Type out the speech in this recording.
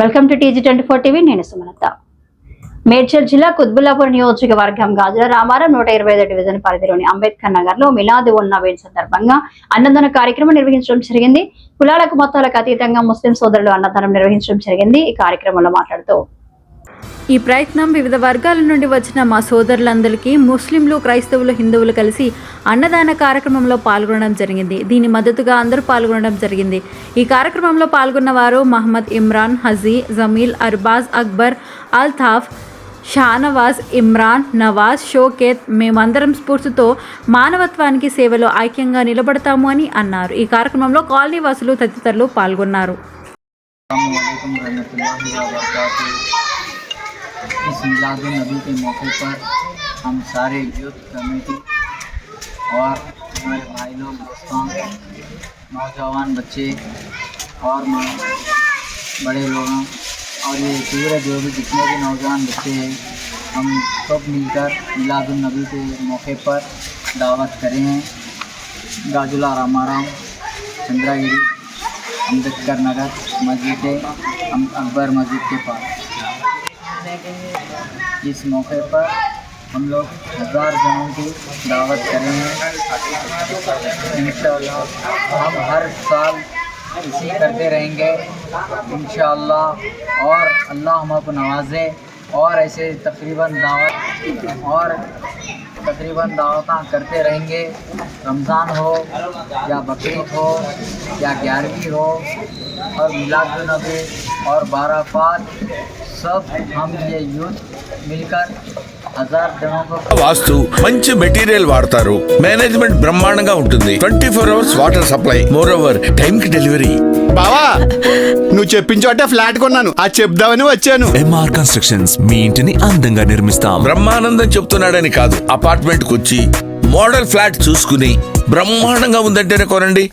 Welcome to TG twenty four TV నేను సుమలత. మేడ్చల్ జిల్లా కుత్బుల్లాపూర్ నియోజకవర్గం గాజుల రామారం నూట ఇరవై ఐదు డివిజన్ పరిధిలోని అంబేద్కర్ నగర్లో మిలాది ఉన్న వేడి సందర్భంగా అన్నదాన కార్యక్రమం నిర్వహించడం జరిగింది. కులాలకు మొత్తాలకు అతీతంగా ముస్లిం సోదరులు అన్నదానం నిర్వహించడం జరిగింది. ఈ కార్యక్రమంలో మాట్లాడుతూ ఈ ప్రయత్నం వివిధ వర్గాల నుండి వచ్చిన మా సోదరులందరికీ ముస్లింలు క్రైస్తవులు హిందువులు కలిసి అన్నదాన కార్యక్రమంలో పాల్గొనడం జరిగింది. దీని మద్దతుగా అందరూ పాల్గొనడం జరిగింది. ఈ కార్యక్రమంలో పాల్గొన్న వారు మహమ్మద్ ఇమ్రాన్ హజీ జమీల్ అర్బాజ్ అక్బర్ అల్తాఫ్ షానవాజ్ ఇమ్రాన్ నవాజ్ షోకేత్ మేమందరం స్ఫూర్తితో మానవత్వానికి సేవలో ఐక్యంగా నిలబడతాము అని అన్నారు. ఈ కార్యక్రమంలో కాలనీ వాసులు తదితరులు పాల్గొన్నారు. इस मिलादुल नबी के मौके पर हम सारे यूथ कमेटी और हमारे भाई लोग, दोस्तों, नौजवान बच्चे और बड़े लोगों और ये पूरे जो भी जितने भी नौजवान बच्चे हैं, हम सब मिलकर मिलादुल नबी के मौके पर दावत करे हैं। गाजुला रामाराम, चंद्रागिरी अंबेडकर नगर मस्जिद है अकबर मस्जिद के पास। इस मौके पर हम लोग हज़ार जनों की दावत करेंगे। इंशाल्लाह हम हर साल इसी करते रहेंगे। इंशाल्लाह और अल्लाह हमको नवाजे और ऐसे तकरीबन दावत और तकरीबन दावत करते रहेंगे। रमज़ान हो या बकरीद हो या ग्यारहवीं हो और मिलाद नबी और बाराफात सब ఆఫ్ ఆంధ్రయ యూత్ మిల్కర్ వాస్తు మంచి మెటీరియల్ వాడతారు. మేనేజ్మెంట్ బ్రహ్మాండంగా ఉంటుంది. Twenty four hours water supply. More over time కి డెలివరీ బావా నువ్వు చెప్పించోటే ఫ్లాట్ కొన్నాను. ఆ చెప్దామని వచ్చాను. ఎంఆర్ కన్స్ట్రక్షన్స్ మీ ఇంటిని అందంగా నిర్మిస్తాం. బ్రహ్మానందం చెప్తున్నాడని కాదు. అపార్ట్మెంట్ వచ్చి మోడల్ ఫ్లాట్ చూసుకుని బ్రహ్మాండంగా ఉందంటేనే కొనండి.